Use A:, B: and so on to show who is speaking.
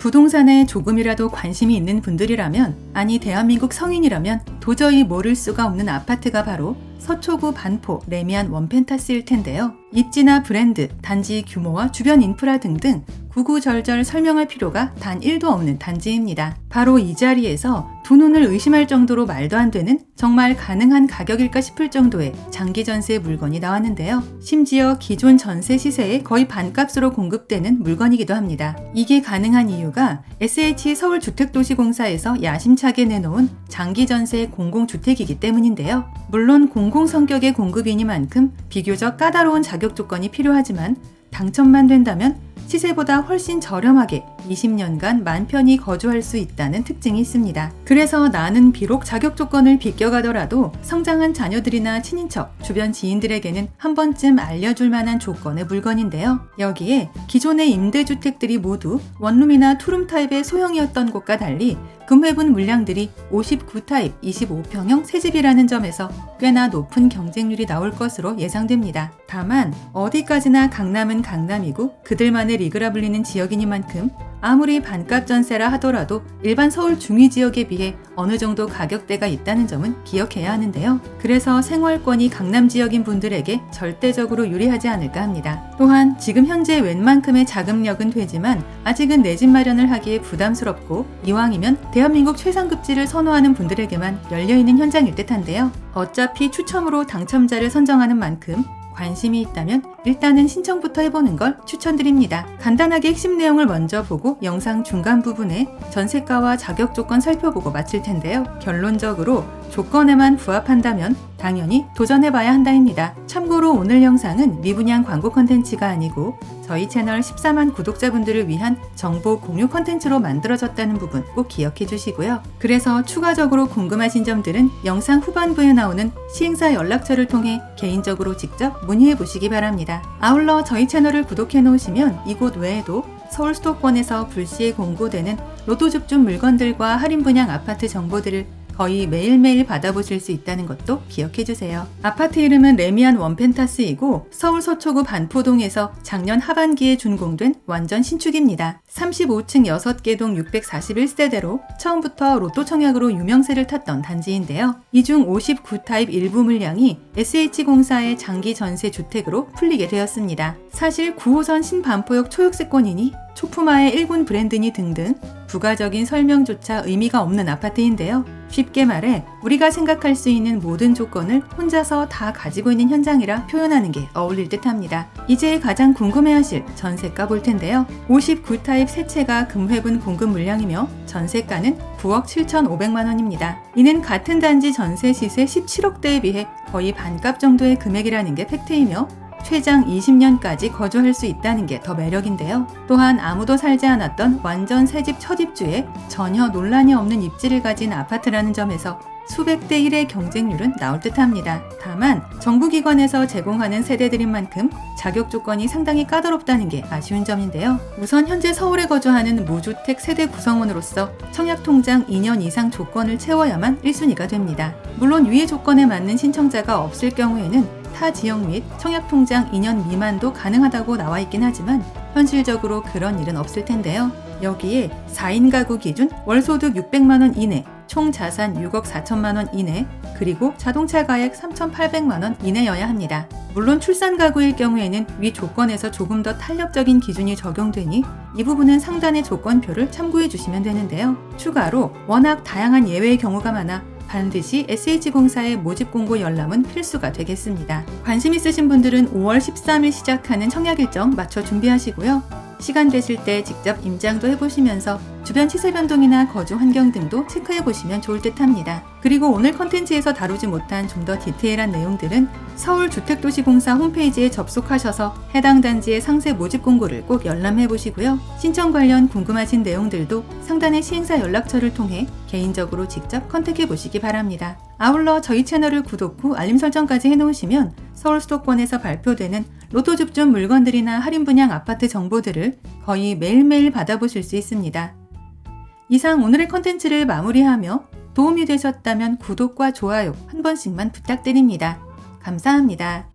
A: 부동산에 조금이라도 관심이 있는 분들이라면, 아니 대한민국 성인이라면 도저히 모를 수가 없는 아파트가 바로 서초구 반포 레미안 원펜타스일 텐데요. 입지나 브랜드, 단지 규모와 주변 인프라 등등 구구절절 설명할 필요가 단 1도 없는 단지입니다. 바로 이 자리에서 두 눈을 의심할 정도로 말도 안 되는 정말 가능한 가격일까 싶을 정도의 장기 전세 물건이 나왔는데요. 심지어 기존 전세 시세의 거의 반값으로 공급되는 물건이기도 합니다. 이게 가능한 이유가 SH 서울주택도시공사에서 야심차게 내놓은 장기 전세 공공주택이기 때문인데요. 물론 공공 성격의 공급이니만큼 비교적 까다로운 자격 조건이 필요하지만 당첨만 된다면 시세보다 훨씬 저렴하게 20년간 만 편히 거주할 수 있다는 특징이 있습니다. 그래서 나는 비록 자격 조건을 비껴가더라도 성장한 자녀들이나 친인척, 주변 지인들에게는 한 번쯤 알려줄 만한 조건의 물건인데요. 여기에 기존의 임대주택들이 모두 원룸이나 투룸 타입의 소형이었던 곳과 달리 금회분 물량들이 59타입 25평형 새집이라는 점에서 꽤나 높은 경쟁률이 나올 것으로 예상됩니다. 다만 어디까지나 강남은 강남이고 그들만의 리그라 불리는 지역이니만큼 아무리 반값 전세라 하더라도 일반 서울 중위 지역에 비해 어느 정도 가격대가 있다는 점은 기억해야 하는데요. 그래서 생활권이 강남 지역인 분들에게 절대적으로 유리하지 않을까 합니다. 또한 지금 현재 웬만큼의 자금력은 되지만 아직은 내 집 마련을 하기에 부담스럽고 이왕이면 대한민국 최상급지를 선호하는 분들에게만 열려있는 현장일 듯한데요. 어차피 추첨으로 당첨자를 선정하는 만큼 관심이 있다면 일단은 신청부터 해보는 걸 추천드립니다. 간단하게 핵심 내용을 먼저 보고 영상 중간 부분에 전세가와 자격 조건 살펴보고 마칠 텐데요. 결론적으로 조건에만 부합한다면 당연히 도전해봐야 한다입니다. 참고로 오늘 영상은 미분양 광고 컨텐츠가 아니고 저희 채널 14만 구독자분들을 위한 정보 공유 컨텐츠로 만들어졌다는 부분 꼭 기억해 주시고요. 그래서 추가적으로 궁금하신 점들은 영상 후반부에 나오는 시행사 연락처를 통해 개인적으로 직접 문의해 보시기 바랍니다. 아울러 저희 채널을 구독해 놓으시면 이곳 외에도 서울 수도권에서 불시에 공고되는 로또 줍줍 물건들과 할인 분양 아파트 정보들을 거의 매일매일 받아보실 수 있다는 것도 기억해 주세요. 아파트 이름은 레미안 원펜타스이고 서울 서초구 반포동에서 작년 하반기에 준공된 완전 신축입니다. 35층 6개 동 641세대로 처음부터 로또 청약으로 유명세를 탔던 단지인데요. 이 중 59타입 일부 물량이 SH공사의 장기 전세 주택으로 풀리게 되었습니다. 사실 9호선 신반포역 초역세권이니 초품화의 1군 브랜드니 등등 부가적인 설명조차 의미가 없는 아파트인데요. 쉽게 말해 우리가 생각할 수 있는 모든 조건을 혼자서 다 가지고 있는 현장이라 표현하는 게 어울릴 듯 합니다. 이제 가장 궁금해하실 전세가 볼 텐데요. 59타입 세 채가 금회분 공급 물량이며 전세가는 9억 7,500만 원입니다. 이는 같은 단지 전세 시세 17억대에 비해 거의 반값 정도의 금액이라는 게 팩트이며 최장 20년까지 거주할 수 있다는 게 더 매력인데요. 또한 아무도 살지 않았던 완전 새집 첫 입주에 전혀 논란이 없는 입지를 가진 아파트라는 점에서 수백 대 1의 경쟁률은 나올 듯 합니다. 다만 정부기관에서 제공하는 세대들인 만큼 자격 조건이 상당히 까다롭다는 게 아쉬운 점인데요. 우선 현재 서울에 거주하는 무주택 세대 구성원으로서 청약통장 2년 이상 조건을 채워야만 1순위가 됩니다. 물론 위의 조건에 맞는 신청자가 없을 경우에는 타 지역 및 청약 통장 2년 미만도 가능하다고 나와 있긴 하지만 현실적으로 그런 일은 없을 텐데요. 여기에 4인 가구 기준 월소득 600만 원 이내, 총 자산 6억 4천만 원 이내, 그리고 자동차 가액 3,800만 원 이내여야 합니다. 물론 출산 가구일 경우에는 위 조건에서 조금 더 탄력적인 기준이 적용되니 이 부분은 상단의 조건표를 참고해 주시면 되는데요. 추가로 워낙 다양한 예외의 경우가 많아 반드시 SH공사의 모집 공고 열람은 필수가 되겠습니다. 관심 있으신 분들은 5월 13일 시작하는 청약 일정 맞춰 준비하시고요. 시간 되실 때 직접 임장도 해보시면서 주변 시세 변동이나 거주 환경 등도 체크해 보시면 좋을 듯 합니다. 그리고 오늘 컨텐츠에서 다루지 못한 좀 더 디테일한 내용들은 서울주택도시공사 홈페이지에 접속하셔서 해당 단지의 상세 모집 공고를 꼭 열람해 보시고요. 신청 관련 궁금하신 내용들도 상단의 시행사 연락처를 통해 개인적으로 직접 컨택해 보시기 바랍니다. 아울러 저희 채널을 구독 후 알림 설정까지 해놓으시면 서울 수도권에서 발표되는 로또 줍줍 물건들이나 할인 분양 아파트 정보들을 거의 매일매일 받아보실 수 있습니다. 이상 오늘의 컨텐츠를 마무리하며 도움이 되셨다면 구독과 좋아요 한 번씩만 부탁드립니다. 감사합니다.